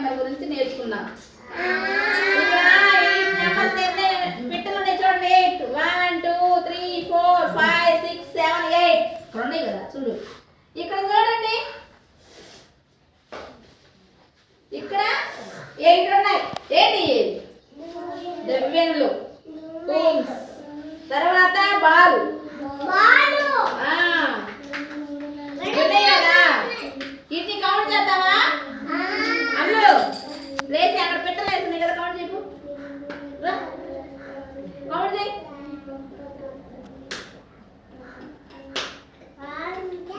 Number గురించి నేర్చుకున్నాం. Eight చూడండి. One two three four five six seven eight ఇక్కడ ఉన్నాయి. కదా చూడు. ఇక్కడ చూడండి ఇక్కడ ఎయిట్ ఉన్నాయి ఏంటి తర్వాత బాల్ ఆ, ఉన్నాయి కదా వీటిని కౌంట్ చేద్దామా అల్లు లేచి అక్కడ పెట్టలేసింది కదా కౌంట్ చెప్పు రా. కౌంట్ చేయి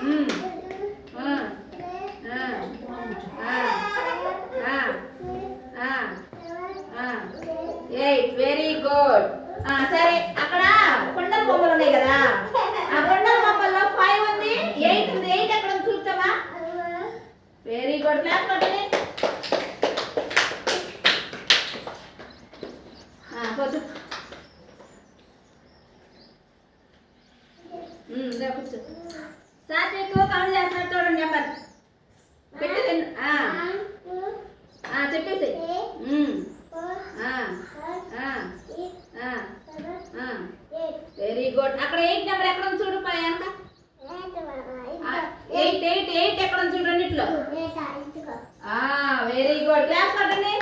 ఉమ్. ఆ, ఆ, ఆ, ఆ, ఆ, ఆ. ఎయిట్ వెరీ గుడ్ సరే అక్కడ కొండల బొమ్మలు ఉన్నాయి కదా. ఆ కొండల బొమ్మల్లో ఫైవ్ ఉంది ఎయిట్ ఉంది. ఎయిట్ ఎక్కడ ఉంది చూస్తావా? వెరీ గుడ్ క్లాస్ కొట్టండి సాత్విక్ కౌంట్ చేస్తున్నారు చూడండి నెంబర్. చెప్పేసి ఉమ్, ఆ, ఆ, ఆ, ఆ. వెరీ గుడ్ అక్కడ ఎయిట్ నెంబర్? ఎక్కడ ఉంది చూడు పై వెనక. ఎయిట్ ఎయిట్ ఎయిట్ ఎక్కడ ఉంది చూడు రెండిట్లో. వెరీ గుడ్ క్లాస్ పడండి.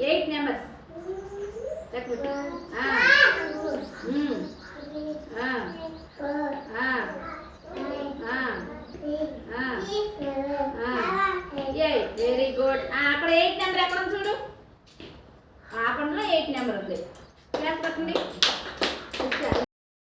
ఎయిట్ నెంబర్స్ చెప్పు ఆ, ఉమ్, ఆ, ఆ, ఆ, ఆ. ఎయిట్ వెరీ గుడ్ అక్కడ ఎయిట్ నెంబర్ ఎక్కడ ఉంది చూడు? ఆ ఎయిట్ నెంబర్ ఉంది. క్లాస్